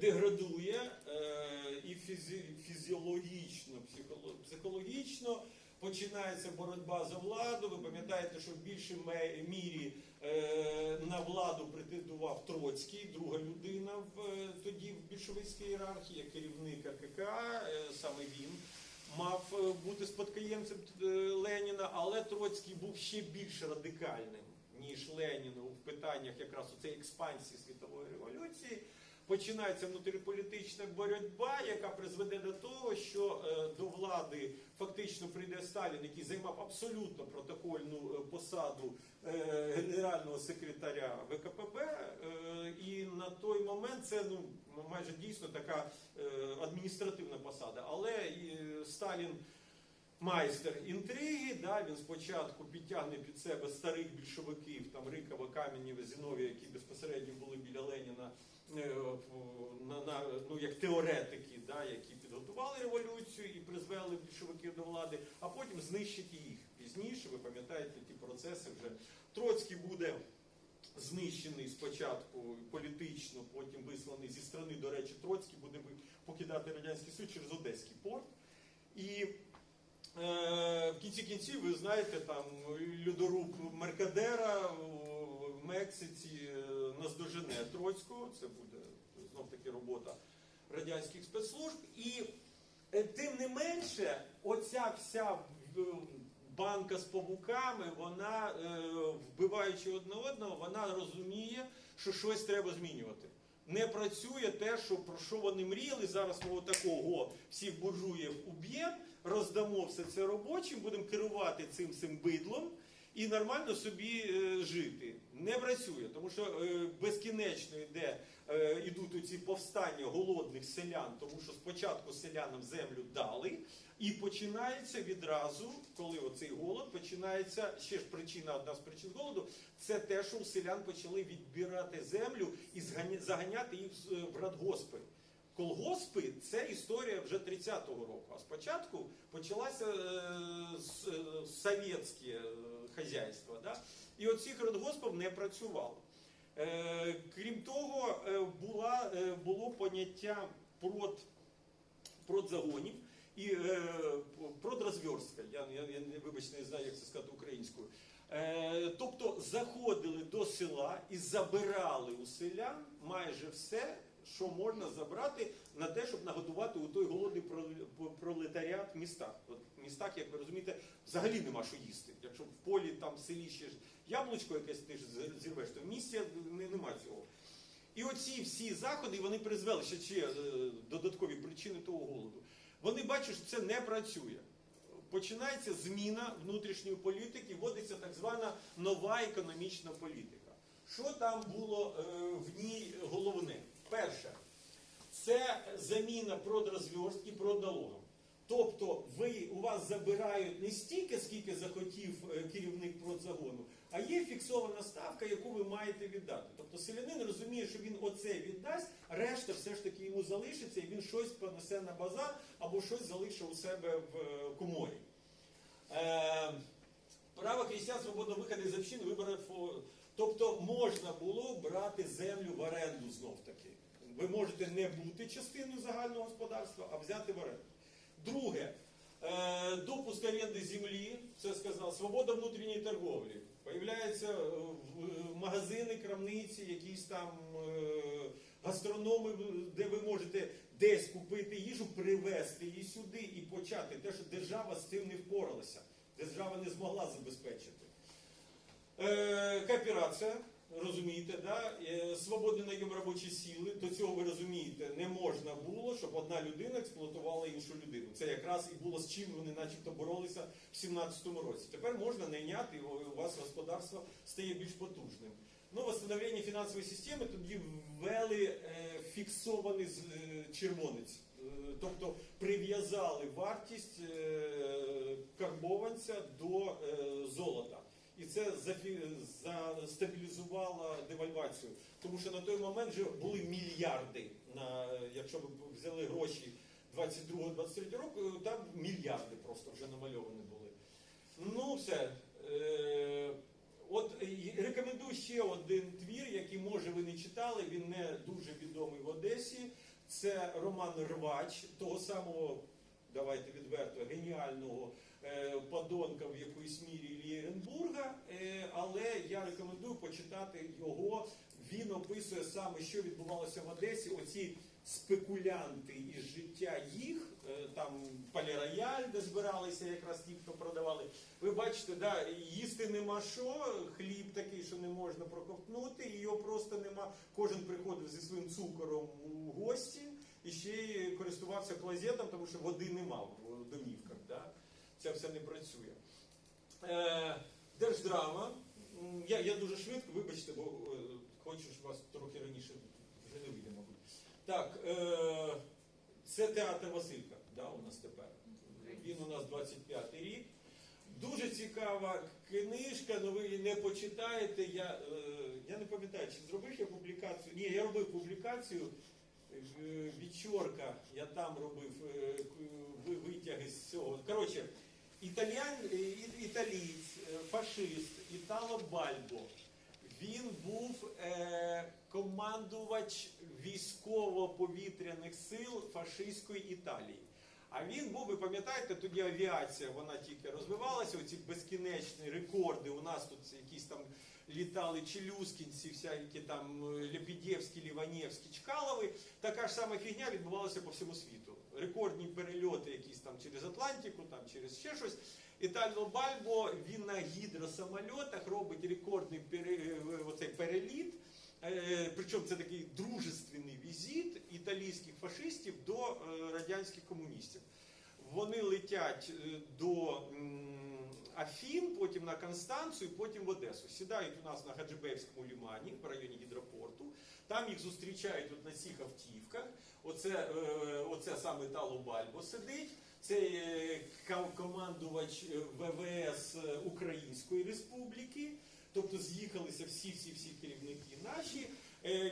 деградує е, і фізі, фізіологічно, психологічно. Починається боротьба за владу. Ви пам'ятаєте, що в більшій мірі е, на владу претендував Троцький, друга людина в е, тоді в більшовицькій ієрархії, керівник АКК, саме він мав бути спадкоємцем Леніна, але Троцький був ще більш радикальним, ніж Ленін в питаннях якраз у експансії світової революції. Починається внутріполітична боротьба, яка призведе до того, що е, до влади фактично прийде Сталін, який займав абсолютно протокольну е, посаду е, генерального секретаря ВКПБ. І на той момент це ну майже дійсно така адміністративна посада. Але Сталін майстер інтриги. Да, він спочатку підтягне під себе старих більшовиків, там Рикова, Кам'янєва, Зіновія, які безпосередньо були біля Леніна, на, на, ну, як теоретики, да, які підготували революцію і призвели більшовиків до влади, а потім знищить їх пізніше. Ви пам'ятаєте ті процеси вже. Троцький буде знищений спочатку політично, потім висланий зі сторони. До речі, Троцький буде покидати Радянський Союз через Одеський порт. І е, в кінці кінців, ви знаєте, там людоруб Меркадера в Мексиці е, наздожене Троцького. Це буде знов таки робота радянських спецслужб. І е, тим не менше, оця вся е, банка з павуками, вона, е, вбиваючи одне одного, вона розуміє, що щось треба змінювати. Не працює те, що про що вони мріяли. Зараз ми отакого всіх буржуїв уб'ємо, роздамо все це робочим, будемо керувати цим цим бидлом і нормально собі жити. Не працює, тому що е, безкінечно йде, е, ідуть ці повстання голодних селян, тому що спочатку селянам землю дали, і починається відразу, коли оцей голод починається, ще ж причина, одна з причин голоду, це те, що у селян почали відбирати землю і заганяти їх в- радгоспи. Колгоспи це історія вже 30-го року. А спочатку почалося е, е, совєтське е, хазяйство. Да? І оцих радгоспів не працювало. Е, крім того, е, була, е, було поняття прод, продзагонів і е, продразверстка. Я, я, я вибачте, не знаю, як це сказати українською. Е, тобто заходили до села і забирали у селян майже все, що можна забрати на те, щоб нагодувати у той голодний пролетаріат в містах. От в містах, як ви розумієте, взагалі нема що їсти. Якщо в полі там в селі ще ж яблучко якесь ти ж зірвеш, то в місті нема цього. І оці всі заходи вони призвели ще, ще е, додаткові причини того голоду. Вони бачать, що це не працює. Починається зміна внутрішньої політики, вводиться так звана нова економічна політика. Що там було е, в ній головне? Перше, це заміна продрозв'язки продналогом. Тобто ви, у вас забирають не стільки, скільки захотів е, керівник продзагону, а є фіксована ставка, яку ви маєте віддати. Тобто селянин розуміє, що він оце віддасть, решта все ж таки йому залишиться, і він щось понесе на базар або щось залишить у себе в е, коморі. Е, право християн свободного виходу із общини вибори Тобто можна було брати землю в оренду знов таки. Ви можете не бути частиною загального господарства, а взяти в оренду. Друге, е, допуск оренди землі, це сказав, свобода внутрішньої торговлі. Появляються е, в магазини, крамниці, якісь там е, гастрономи, де ви можете десь купити їжу, привезти її сюди і почати. Те, що держава з цим не впоралася, держава не змогла забезпечити. Е, кооперація, розумієте, да? Е, свободний найом робочої сили, до цього ви розумієте, не можна було, щоб одна людина експлуатувала іншу людину. Це якраз і було з чим вони начебто боролися в 17-му році. Тепер можна найняти, і у вас господарство стає більш потужним. Ну, восстановлення фінансової системи тоді ввели е, фіксований з- е, червонець. Тобто прив'язали вартість карбованця до золота. І це застабілізувало девальвацію. Тому що на той момент вже були мільярди. На, якщо ви взяли гроші 22-23 року, там мільярди просто вже намальовані були. Ну, все. Е, От рекомендую ще один твір, який може ви не читали. Він не дуже відомий в Одесі. Це Роман Рвач, того самого, давайте відверто, геніального е, подонка в якоїсь мірі Іллі Еренбурга. Е, але я рекомендую почитати його. Він описує саме, що відбувалося в Одесі. Оці спекулянти із життя їх, е, там Палірояль, де збиралися якраз ті, хто продавали. Ви бачите, да, їсти нема що, хліб такий, що не можна проковтнути, його просто нема. Кожен приходив зі своїм цукором у гості і ще й користувався клозетом, тому що води нема в домівках. Да? Це все не працює. Е, держдрама. Я, я дуже швидко, вибачте, бо е, хочу вас трохи раніше вже не вийде, мабуть. Так, е, це театр Василька, да, у нас тепер. Він у нас 25 рік. Дуже цікава книжка, але ви її не почитаєте. Я, е, я не пам'ятаю, чи зробив я публікацію. Ні, я робив публікацію. Е, Вічорка, я там робив е, витяги з цього. Коротше, італіян, е, італієць, фашист, Італо Бальбо. Він був е, командувач військово-повітряних сил фашистської Італії. А він був, ви пам'ятаєте, тоді авіація, вона тільки розвивалася, оці безкінечні рекорди. У нас тут якісь там літали челюскінці, всякі там е, Лебедєвські, Ліванєвські, Чкалови. Така ж сама фігня відбувалася по всьому світу. Рекордні перельоти якісь там через Атлантику, там через ще щось. Ітально Бальбо він на гідросамольотах робить рекордний пере, е, переліт. Е, Причому це такий дружественний візит італійських фашистів до е, радянських комуністів. Вони летять е, до Афін, потім на Констанцію, потім в Одесу. Сідають у нас на Гаджибеївському лімані в районі гідропорту. Там їх зустрічають от на цих автівках. Оце, е, оце саме Тало Бальбо сидить. Це е, командувач е, ВВС Української Республіки. Тобто з'їхалися всі-всі-всі керівники наші.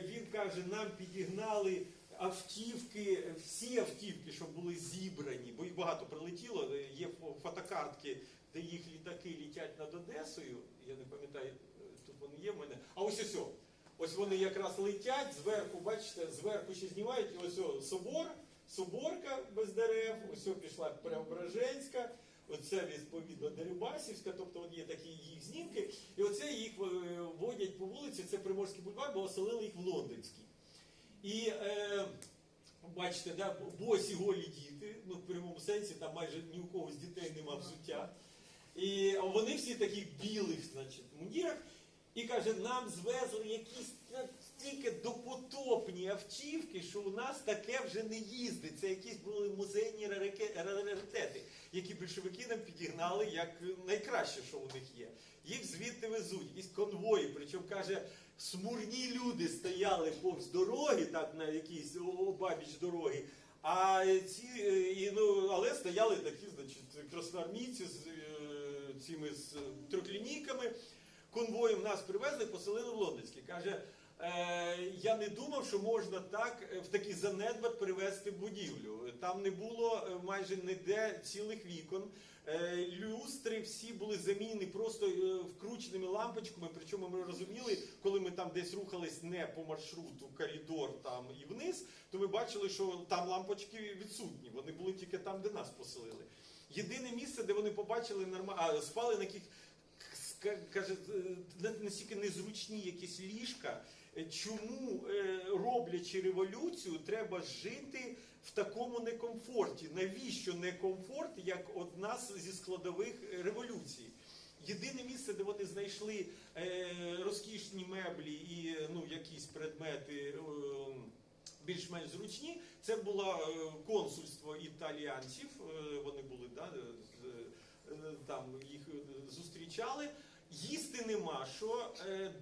Він каже, нам підігнали автівки, всі автівки, що були зібрані, бо їх багато прилетіло. Є фотокартки, де їх літаки літять над Одесою. Я не пам'ятаю, тут вони є в мене. А ось ось. Ось вони якраз летять зверху, бачите, зверху ще знімають, і ось о, собор, соборка без дерев, ось о, пішла Преображенська. Оце відповідно Дерибасівська, тобто є такі їх знімки, і оце їх е, водять по вулиці, це Приморський бульвар, бо оселили їх в Лондонській. І е, бачите, да, босі голі діти, ну в прямому сенсі, там майже ні у кого з дітей нема взуття. І вони всі таких білих, значить, мундірах. І каже, нам звезли якісь настільки допотопні автівки, що у нас таке вже не їздить. Це якісь були музейні раритети, які більшовики нам підігнали як найкраще, що у них є. Їх звідти везуть, якісь конвої. Причому каже, смурні люди стояли повз дороги, так на якійсь обабіч дороги. А ці, е, і, ну, але стояли такі, значить, красноармійці з е, цими з трьохлінійками конвоєм нас привезли, поселили в Лондонський. Каже, е, я не думав, що можна так е, в такий занедбат привезти будівлю. Там не було е, майже ніде цілих вікон. Е, люстри всі були замінені просто е, вкрученими лампочками. Причому ми розуміли, коли ми там десь рухались не по маршруту, коридор там і вниз, то ми бачили, що там лампочки відсутні. Вони були тільки там, де нас поселили. Єдине місце, де вони побачили нормально, спали на яких каже, настільки незручні якісь ліжка. Е, Чому, е, роблячи революцію, треба жити в такому некомфорті? Навіщо некомфорт, як от нас зі складових революції? Єдине місце, де вони знайшли е, розкішні меблі і ну, якісь предмети більш-менш зручні, це було е, консульство італіянців. Е, вони були да, е, там їх зустрічали. Їсти нема що.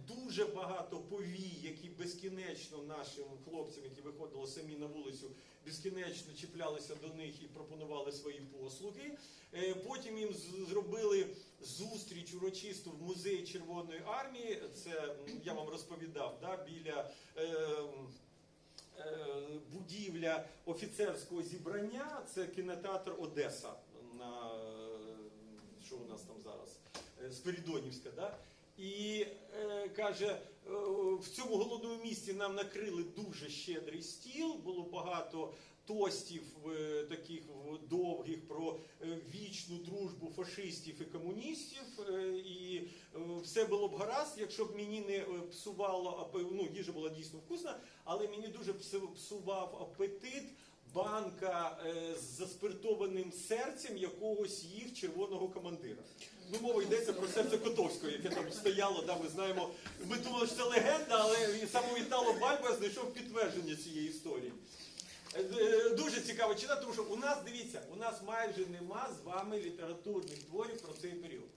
Дуже багато повій, які безкінечно нашим хлопцям, які виходили самі на вулицю, безкінечно чіплялися до них і пропонували свої послуги. Потім їм зробили зустріч урочисту в музеї Червоної армії. Це я вам розповідав, да, біля. Будівля офіцерського зібрання, це кінотеатр Одеса, на, е, що у нас там зараз, Е, Спирідонівська, да? і е, каже, е, в цьому голодному місті нам накрили дуже щедрий стіл, було багато тостів е, таких довгих про е, вічну дружбу фашистів і комуністів. е, І все було б гаразд, якщо б мені не псувало ну, їжа була дійсно вкусна, але мені дуже псу- псував апетит. Банка з заспиртованим серцем якогось їх червоного командира. Ну, мова йдеться про серце Котовського, яке там стояло, да, ми знаємо. Ми думали, що це легенда, але саме Вітало Бальба знайшов підтвердження цієї історії. Е, е, Дуже цікаво читати, тому що у нас, дивіться, у нас майже нема з вами літературних творів про цей період.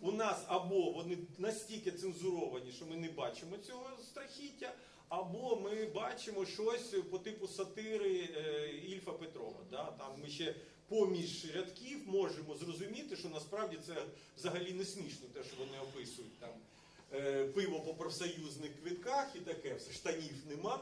У нас або вони настільки цензуровані, що ми не бачимо цього страхіття, або ми бачимо щось по типу сатири е, Ільфа Петрова. Да? Там ми ще поміж рядків можемо зрозуміти, що насправді це взагалі не смішно, те, що вони описують там пиво по профсоюзних квитках і таке, все штанів нема.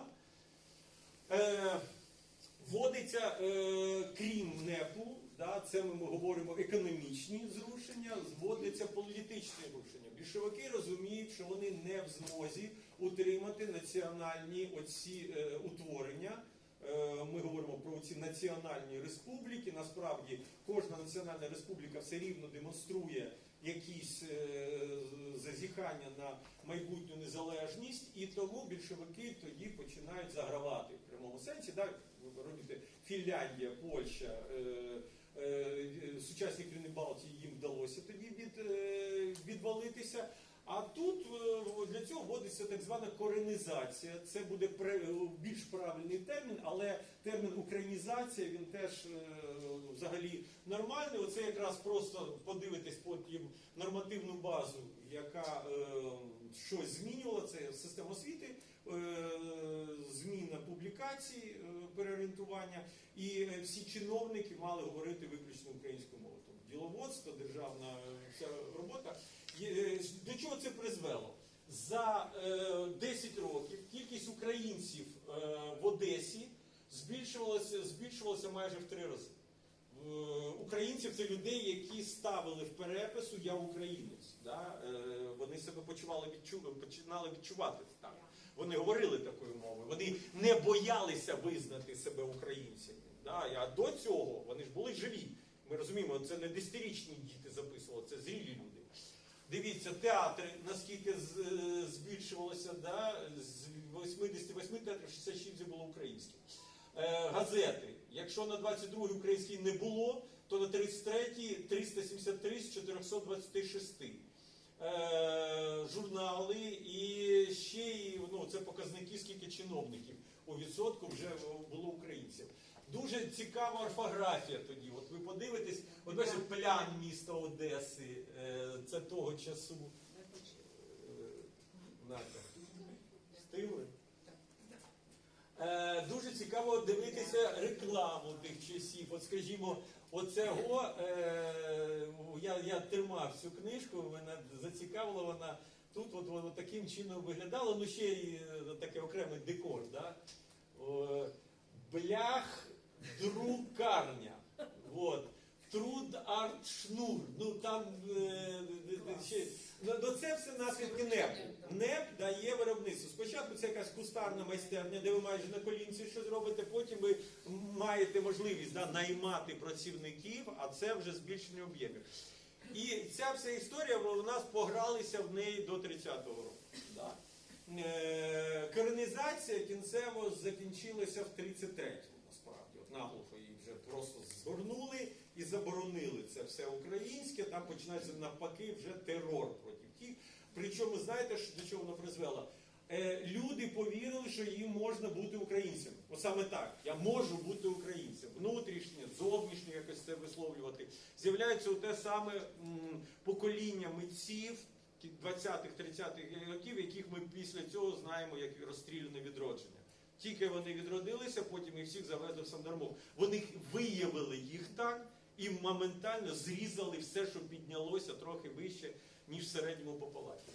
Вводиться, е, крім НЕПу, да, це ми говоримо економічні зрушення, зводиться політичні рушення. Більшовики розуміють, що вони не в змозі утримати національні оці е, утворення. Е, ми говоримо про ці національні республіки. Насправді кожна національна республіка все рівно демонструє якісь е, зазіхання на майбутню незалежність, і тому більшовики тоді починають загравати в прямому сенсі. Да? Ви робите Фінляндія, Польща, е, е, сучасні країни Балтії їм вдалося тоді від, е, відвалитися. А тут е, для цього вводиться так звана коренізація. Це буде пре- більш правильний термін, але термін українізація він теж е, взагалі нормальний. Оце якраз просто подивитись потім нормативну базу, яка е, щось змінювала. Це система освіти, е, зміна публікацій, е, переорієнтування, і е, всі чиновники мали говорити виключно українською мовою. Діловодство, державна е, вся робота. Е, До чого це призвело? За е, 10 років кількість українців е, в Одесі збільшувалася, збільшувалася майже в три рази. Е, Українців це людей, які ставили в перепису Я українець. Да? Е, Вони себе почували відчу... починали відчувати так. Вони говорили такою мовою. Вони не боялися визнати себе українцями. Да? А до цього вони ж були живі. Ми розуміємо, це не десятирічні діти записували, це зрілі люди. Дивіться, театри, наскільки е, збільшувалося, да? з 88 театрів 66 було українських. Е, газети. Якщо на 22 українській не було, то на 33 373 з 426. Е, журнали і ще й, ну, це показники, скільки чиновників у відсотку вже було українців. Дуже цікава орфографія тоді. От ви подивитесь, от бачите, плян міста Одеси, е, це того часу. Е. Е, дуже цікаво дивитися рекламу тих часів. От скажімо, оцього е, я, я тримав цю книжку, мене зацікавила вона. Тут от воно таким чином виглядало, ну ще й е, таке окремий декор. Да? О, блях друкарня. Вот. Труд арт шнур. Ну там е, е, е, ще. Ну, це все наслідки НЕПу. НЕП дає виробництво. Спочатку це якась кустарна майстерня, де ви майже на колінці щось робите, потім ви маєте можливість да, наймати працівників, а це вже збільшення об'ємів. І ця вся історія, у нас погралися в неї до 30-го року. Да. Коренізація кінцево закінчилася в 33-му, насправді. От наглухо її вже просто згорнули і заборонили це все українське. Там починається навпаки вже терор проти тих. Причому знаєте, до чого воно призвело? Е, люди повірили, що їм можна бути українцями. От саме так. Я можу бути українцем. Внутрішнє, зовнішнє якось це висловлювати. З'являється те саме покоління митців 20-х-30-х років, яких ми після цього знаємо як розстріляне відродження. Тільки вони відродилися, потім їх всіх завезли в Сандармов. Вони виявили їх так і моментально зрізали все, що піднялося трохи вище, ніж в середньому по палаті.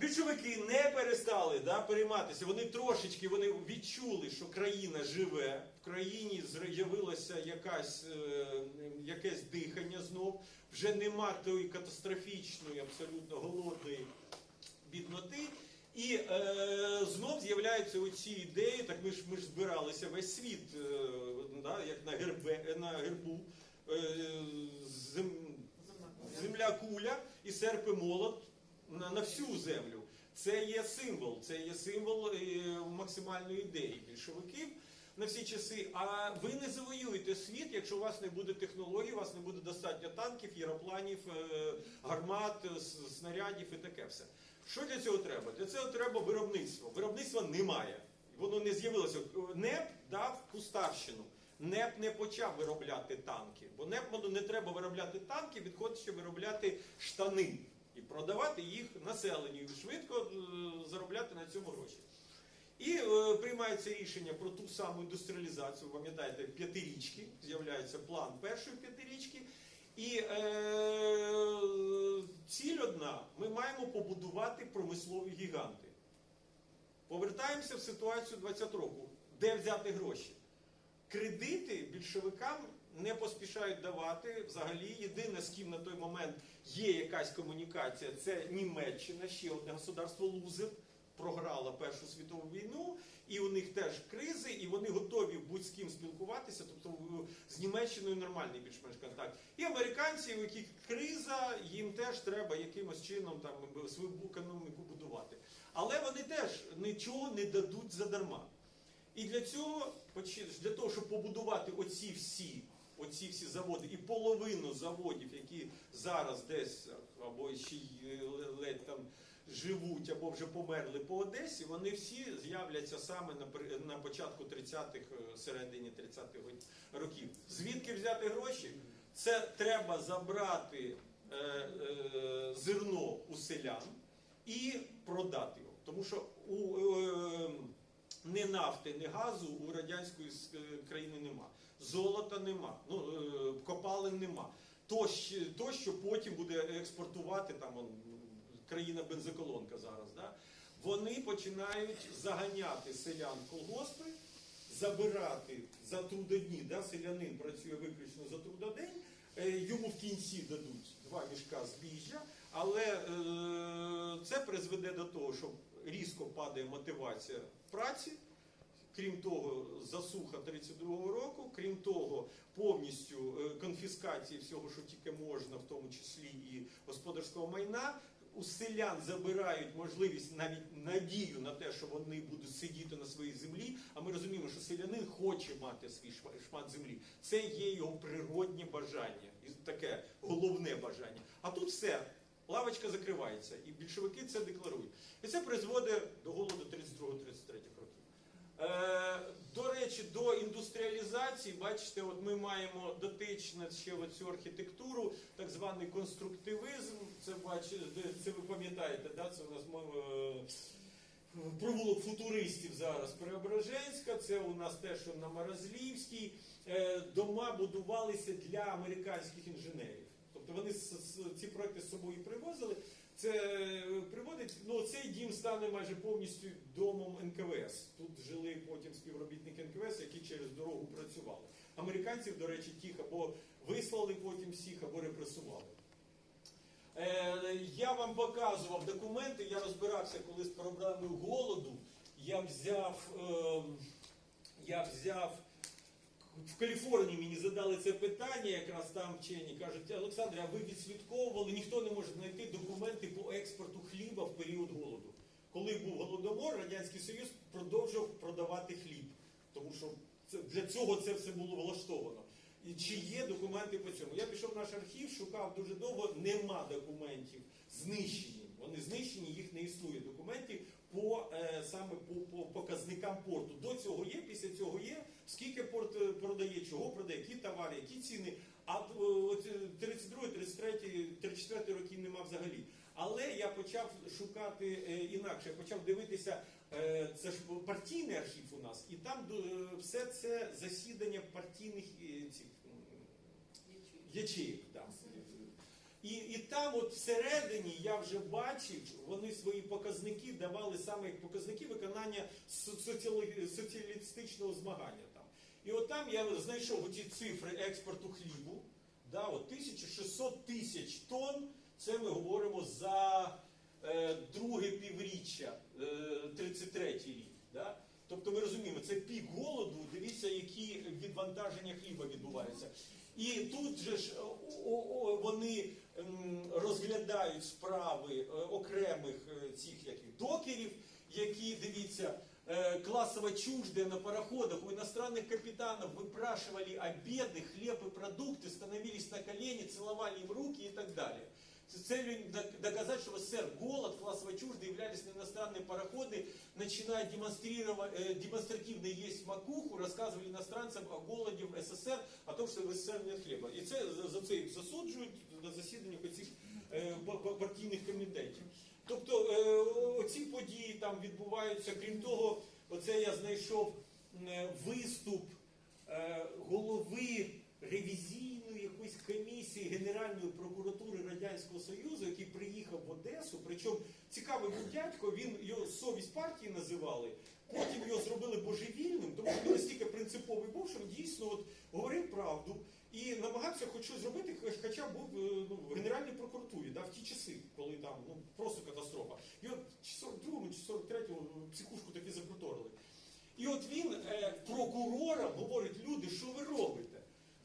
Більшовики не перестали да, перейматися. Вони трошечки вони відчули, що країна живе, в країні з'явилося якась, е, якесь дихання знов. Вже нема тої катастрофічної, абсолютно голодної бідноти. І е, знов з'являються оці ідеї. Так ми ж ми ж збиралися весь світ, е, да, як на гербе на гербу. Е, зем, земля куля і серп і молот на, на всю землю. Це є символ, це є символ е, максимальної ідеї більшовиків на всі часи. А ви не завоюєте світ, якщо у вас не буде технологій, у вас не буде достатньо танків, єропланів, е, гармат, е, снарядів і таке все. Що для цього треба? Для цього треба виробництво. Виробництва немає. Воно не з'явилося. НЕП дав кустарщину. НЕП не почав виробляти танки, бо НЕП не треба виробляти танки, відходить ще виробляти штани і продавати їх населенню, і швидко е, заробляти на цьому гроші. І е, приймається рішення про ту саму індустріалізацію. Пам'ятаєте, п'ятирічки, з'являється план першої п'ятирічки. І е, ціль одна: побудувати промислові гіганти. Повертаємося в ситуацію 20 року. Де взяти гроші? Кредити більшовикам не поспішають давати. Взагалі, єдине, з ким на той момент є якась комунікація, це Німеччина, ще одне государство лузер, програла Першу світову війну, і у них теж кризи, і вони готові будь з ким спілкуватися. Тобто з Німеччиною нормальний більш-менш контакт. І американці, у яких криза, їм теж треба якимось чином там свою економіку будувати. Але вони теж нічого не дадуть задарма. І для цього, для того, щоб побудувати оці всі, оці всі заводи, і половину заводів, які зараз десь або ще е, ледь там живуть, або вже померли по Одесі, вони всі з'являться саме на, на початку 30-х, е, середині 30-х років. Звідки взяти гроші? Це треба забрати е, е, зерно у селян і продати його. Тому що у е, ні нафти, ні газу у радянської е, країни нема. Золота нема, ну, е, копалин нема. То, то, що потім буде експортувати там он, країна бензоколонка зараз. Да? Вони починають заганяти селян колгоспи, забирати за трудодні, да? селянин працює виключно за трудодень, е, йому в кінці дадуть два мішка збіжжя, але е, це призведе до того, що різко падає мотивація праці. Крім того, засуха 32-го року, крім того, повністю е, конфіскації всього, що тільки можна, в тому числі і господарського майна. У селян забирають можливість навіть надію на те, що вони будуть сидіти на своїй землі. А ми розуміємо, що селянин хоче мати свій шма- шмат землі. Це є його природнє бажання, і таке головне бажання. А тут все. Лавочка закривається, і більшовики це декларують. І це призводить до голоду 32-33 років. Е, до речі, до індустріалізації, бачите, от ми маємо дотично ще оцю архітектуру, так званий конструктивизм. Це бачите, це ви пам'ятаєте, да? це у нас е, провулок футуристів зараз Преображенська, це у нас те, що на Морозлівській. Е, дома будувалися для американських інженерів. Тобто вони ці проекти з собою привозили. Це е, приводить, ну цей дім стане майже повністю домом НКВС. Тут жили потім співробітники НКВС, які через дорогу працювали. Американців, до речі, тих або вислали потім всіх, або репресували. Е, я вам показував документи, я розбирався коли з проблемою голоду. Я взяв, ем, я взяв в Каліфорнії мені задали це питання, якраз там вчені кажуть, Олександре, а ви відслідковували, ніхто не може знайти документи по експорту хліба в період голоду. Коли був голодомор, Радянський Союз продовжував продавати хліб, тому що це, для цього це все було влаштовано. І чи є документи по цьому? Я пішов в наш архів, шукав дуже довго, нема документів, знищені. Вони знищені, їх не існує документів по е, саме по, по показникам порту. До цього є, після цього є. Скільки порт е, продає, чого продає, які товари, які ціни. А е, от, е, 32, 33, 34 роки нема взагалі. Але я почав шукати е, інакше. Я почав дивитися. Це ж партійний архів у нас, і там все це засідання партійних цих ячеїв. Да. І, і там, от всередині, я вже бачив, вони свої показники давали саме як показники виконання со- соціалістичного змагання там. І от там я знайшов ці цифри експорту хлібу. Да, от 1600 тисяч тонн. Це ми говоримо за е, друге півріччя, е, 33 рік. Да? Тобто ми розуміємо, це пік голоду, дивіться, які відвантаження хліба відбуваються. І тут же ж о, о, о, вони м, розглядають справи е, окремих е, цих яких докерів, які, дивіться, э, классово чуждые на пароходах у иностранных капитанов выпрашивали обеды, хлеб и продукты, становились на колени, целовали им руки и так далее. С целью док- доказать, что в СССР голод, классово чужды являлись на иностранные пароходы, начиная демонстрировать, э, демонстративно есть макуху, рассказывали иностранцам о голоде в СССР, о том, что в СССР нет хлеба. І це за- за це їх засуджують на засіданнях оцих е, па- па- партійних комітетів. Тобто е, оці події там відбуваються. Крім того, оце я знайшов е, виступ е, голови ревізійної якоїсь комісії Генеральної прокуратури Радянського Союзу, який приїхав в Одесу. Причому цікавий був дядько, він його совість партії називали. Потім його зробили божевільним, тому що він настільки принциповий був, що він дійсно от говорив правду і намагався хоч щось зробити, хоч- хоча був е, ну, в Генеральній прокуратурі, да, в ті часи, коли там ну просто катастрофа. І от чи 42-му, чи 43-му психушку таки закруторили. І от він е, прокурорам говорить, люди, що ви робите?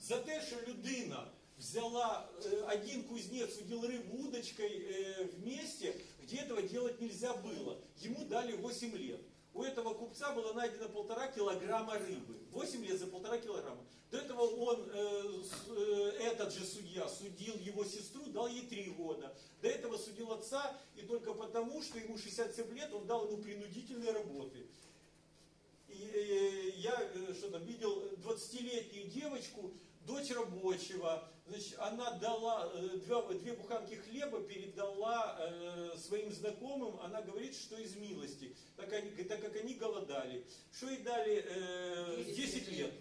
За те, що людина взяла один кузнец, удил рыбу удочкой э, вместе, где этого делать нельзя было. Ему дали 8 лет. У этого купца было найдено полтора килограмма рыбы. 8 лет за полтора килограмма. До этого он, э, с- э, этот же судья, судил его сестру, дал ей 3 года. До этого судил отца, и только потому, что ему 67 лет, он дал ему принудительные работы. И, э, я э, что там видел 20-летнюю девочку, дочь рабочего, значит, она дала э, две, две буханки хлеба, передала э, своим знакомым, она говорит, что из милости, так, они, так как они голодали. Что ей дали э, 10 лет.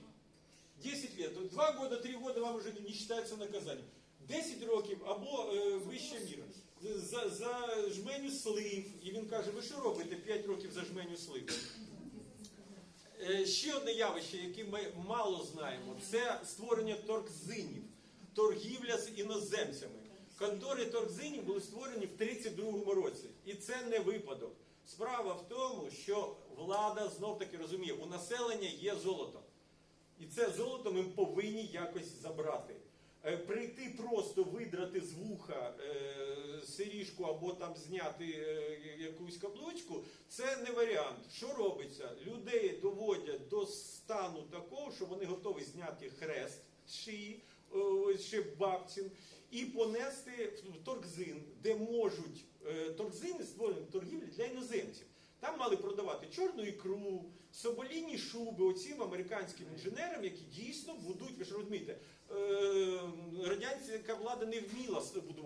10 лет. Два года, три года вам уже не считается наказанием. 10 років або е, вище міра. За, за жменю слив. І він каже, ви що робите 5 років за жменю слив? Е, Ще одне явище, яке ми мало знаємо, це створення торгзинів, торгівля з іноземцями. Контори торгзинів були створені в 32-му році. І це не випадок. Справа в тому, що влада знов таки розуміє, у населення є золото. І це золото ми повинні якось забрати. Е, Прийти просто видрати з вуха е, сиріжку або там зняти е, якусь каблучку, це не варіант. Що робиться? Людей доводять до стану такого, що вони готові зняти хрест шиї, е, ще бабцін, і понести в торгзин, де можуть е, торгзини створені торгівлі для іноземців. Там мали продавати чорну ікру, соболіні шуби оцим американським інженерам, які дійсно будуть, ви ж розумієте, е, радянська влада не вміла будувати.